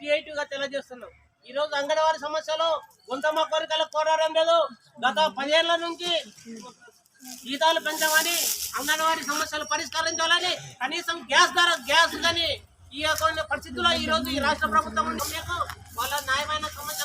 క్రియేటివ్గా తెలియజేస్తున్నాం. ఈ రోజు అంగన్వాడీ సమస్యలో గుంతమ్మ కోరికలకు కోరడం లేదు. గత పదేళ్ళ నుంచి జీతాలు పెంచమని అంగన్వాడీ సమస్యలు పరిష్కరించాలని కనీసం గ్యాస్ ధర గ్యాస్ కానీ ఈ యొక్క పరిస్థితుల్లో ఈ రోజు ఈ రాష్ట్ర ప్రభుత్వం వాళ్ళ న్యాయమైన సమస్య